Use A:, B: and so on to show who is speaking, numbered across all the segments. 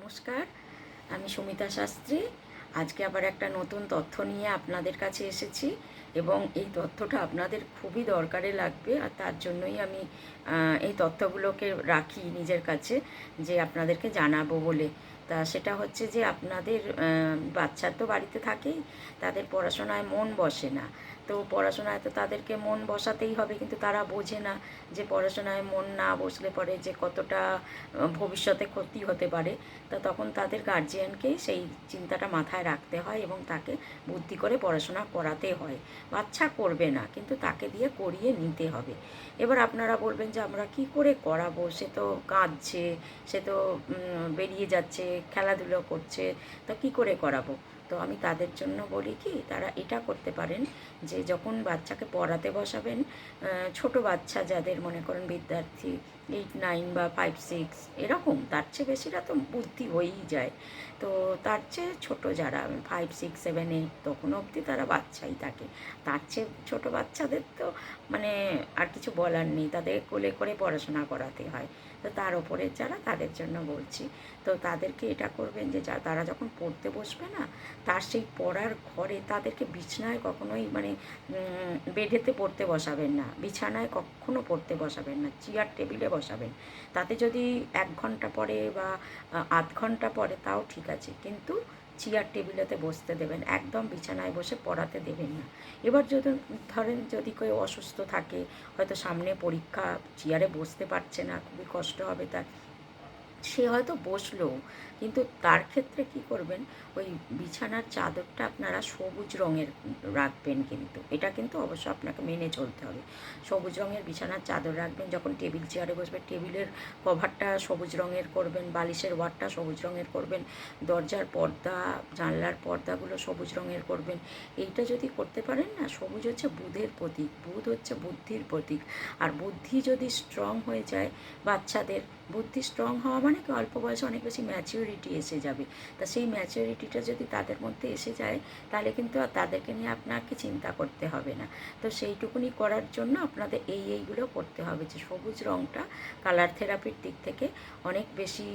A: নমস্কার, আমি সুমিতা শাস্ত্রী। আজকে আবার একটা নতুন তথ্য নিয়ে আপনাদের কাছে এসেছি এবং এই তথ্যটা আপনাদের খুবই দরকারে লাগবে আর তার জন্যই আমি এই তথ্যগুলোকে রাখি নিজের কাছে যে আপনাদেরকে জানাব বলে। তা সেটা হচ্ছে যে আপনাদের বাচ্চা তো বাড়িতে থাকেই, তাদের পড়াশোনায় মন বসে না। তো পড়াশোনায় তো তাদেরকে মন বসাতেই হবে, কিন্তু তারা বোঝে না যে পড়াশোনায় মন না বসলে পরে যে কতটা ভবিষ্যতে ক্ষতি হতে পারে। তা তখন তাদের গার্জিয়ানকেই সেই চিন্তাটা মাথায় রাখতে হয় এবং তাকে বুদ্ধি করে পড়াশোনা করাতে হয়। বাচ্চা করবে না, কিন্তু তাকে দিয়ে করিয়ে নিতে হবে। এবার আপনারা বলবেন যে আমরা কি করে করাবো? সে তো কাঁদছে, সে তো বেরিয়ে যাচ্ছে খেলাধুলো করছে, তো কি করে করাবো? তো আমি তাদের জন্য বলি কি, তারা এটা করতে পারেন যে যখন বাচ্চাকে পড়াতে বসাবেন ছোট বাচ্চা যাদের মনে করেন বিদ্যার্থী এইট নাইন বা ফাইভ সিক্স এরকম। তার চেয়ে বেশিরা তো বুদ্ধি হয়েই যায়। তো তার চেয়ে ছোট যারা ফাইভ সিক্স সেভেন এইট তখন অবধি তারা বাচ্চাই থাকে। তার চেয়ে ছোট বাচ্চাদের তো মানে আর কিছু বলার নেই। তাদের কোলে করে পড়াশোনা করাতে হয়। তো তার ওপরে যারা, তাদের জন্য বলছি। তো তাদেরকে এটা করবেন যে তারা যখন পড়তে বসবে না, তার সেই পড়ার ঘরে তাদেরকে বিছানায় কখনোই মানে বেডেতে পড়তে বসাবেন না। বিছানায় কখনো পড়তে বসাবেন না। চেয়ার টেবিলে তাতে যদি এক ঘণ্টা পরে বা আধ ঘণ্টা পরে তাও ঠিক আছে। কিন্তু চেয়ার টেবিলেতে বসতে দেবেন, একদম বিছানায় বসে পড়াতে দেবেন না। এবার যদি, ধরেন যদি কেউ অসুস্থ থাকে, হয়তো সামনে পরীক্ষা চেয়ারে বসতে পারছে না, খুবই কষ্ট হবে তার। সে হয়তো বসল, কিন্তু তার ক্ষেত্রে কি করবেন? ওই বিছানার চাদরটা আপনারা সবুজ রঙের রাখবেন কিন্তু। এটা কিন্তু অবশ্য আপনাকে মেনে চলতে হবে। সবুজ রঙের বিছানার চাদর রাখবেন, যখন টেবিল চেয়ারে বসবে, টেবিলের কভারটা সবুজ রঙের করবেন, বালিশের ওয়ারটা সবুজ রঙের করবেন, দরজার পর্দা, জানলার পর্দাগুলো সবুজ রঙের করবেন। এইটা যদি করতে পারেন না, সবুজ হচ্ছে বুধের প্রতীক, বুধ হচ্ছে বুদ্ধির প্রতীক। আর বুদ্ধি যদি স্ট্রং হয়ে যায় বাচ্চাদের বুদ্ধি স্ট্রং হওয়া মানে কি অল্প বয়সে অনেক বেশি ম্যাচিউরিটি এসে যাবে। তা সেই ম্যাচিউরিটিটা যদি তাদের মধ্যে এসে যায়, তাহলে কিন্তু তাদেরকে নিয়ে আপনাকে চিন্তা করতে হবে না। তো সেইটুকুনি করার জন্য আপনাদের এই এইগুলো করতে হবে যে সবুজ রঙটা কালার থেরাপির দিক থেকে অনেক বেশি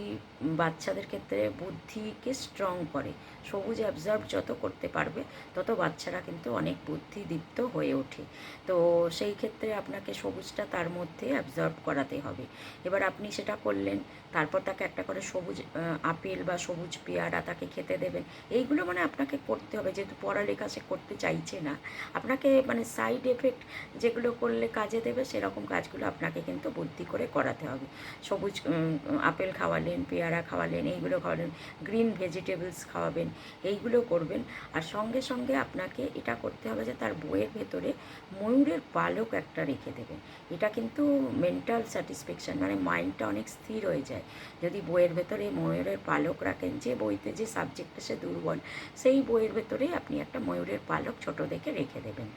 A: বাচ্চাদের ক্ষেত্রে বুদ্ধিকে স্ট্রং করে। সবুজ অ্যাবজর্ব যত করতে পারবে, তত বাচ্চারা কিন্তু অনেক বুদ্ধিদীপ্ত হয়ে ওঠে। তো সেই ক্ষেত্রে আপনাকে সবুজটা তার মধ্যে অ্যাবজর্ব করাতে হবে। এবার আপনি সেটা করলেন। তারপর তাকে একটা করে সবুজ আপেল বা সবুজ পেয়ারা তাকে খেতে দেবেন। এইগুলো মানে আপনাকে করতে হবে, যেহেতু পড়ালেখা সে করতে চাইছে না। আপনাকে মানে সাইড এফেক্ট যেগুলো করলে কাজে দেবে, সেরকম কাজগুলো আপনাকে কিন্তু বুদ্ধি করে করাতে হবে। সবুজ আপেল খাওয়ালেন, পেয়ারা খাওয়ালেন, এইগুলো খাওয়ালেন গ্রিন ভেজিটেবলস খাওয়াবেন, এইগুলো করবেন। আর সঙ্গে সঙ্গে আপনাকে এটা করতে হবে যে তার বইয়ের ভেতরে ময়ূরের পালক একটা রেখে দেবেন। এটা কিন্তু মেন্টাল স্যাটিসফ্যাকশান মানে মাইন্ডটা অনেক স্থির হয়ে যায়। যদি বইয়ের ভেতরে ময়ূরের পালক রাখেন, যে বইতে যে সাবজেক্টে সে দুর্বল, সেই বইয়ের ভেতরেই আপনি একটা ময়ূরের পালক ছোট দেখে রেখে দেবেন।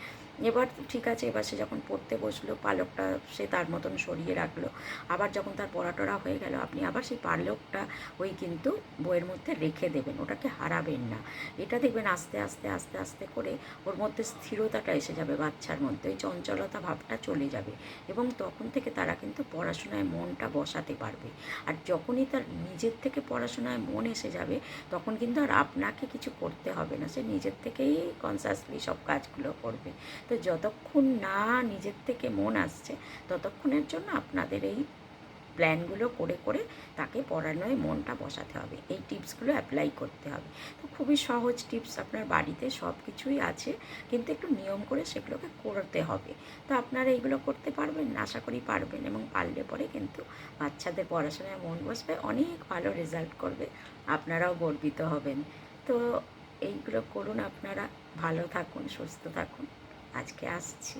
A: এবার ঠিক আছে, এবার সে যখন পড়তে বসল, পালকটা সে তার মতন সরিয়ে রাখল। আবার যখন তার পড়াটরা হয়ে গেল, আপনি আবার সেই পালকটা ওই কিন্তু বইয়ের মধ্যে রেখে দেবেন, ওটাকে হারাবেন না। এটা দেখবেন আস্তে আস্তে আস্তে আস্তে করে ওর মধ্যে স্থিরতাটা এসে যাবে বাচ্চার মধ্যে ওই চঞ্চলতা ভাবটা চলে যাবে এবং তখন থেকে তারা কিন্তু পড়াশোনায় মনটা বসাতে পারবে। আর যখনই তার নিজের থেকে পড়াশোনায় মন এসে যাবে, তখন কিন্তু আর আপনাকে কিছু করতে হবে না, সে নিজের থেকেই কনসাসলি সব কাজগুলো করবে। তো যতক্ষণ না নিজের থেকে মন আসছে, ততক্ষণের জন্য আপনাদের এই প্ল্যানগুলো করে করে তাকে পড়ানোয় মনটা বসাতে হবে। এই টিপসগুলো অ্যাপ্লাই করতে হবে। তো খুবই সহজ টিপস আপনার বাড়িতে সব কিছুই আছে, কিন্তু একটু নিয়ম করে সেগুলোকে করতে হবে। তো আপনারা এইগুলো করতে পারবেন, আশা করি পারবেন এবং পারলে পরে কিন্তু বাচ্চাদের পড়াশোনায় মন বসবে, অনেক ভালো রেজাল্ট করবে, আপনারাও গর্বিত হবেন। তো এইগুলো করুন আপনারা, ভালো থাকুন, সুস্থ থাকুন। আজকে আসছি।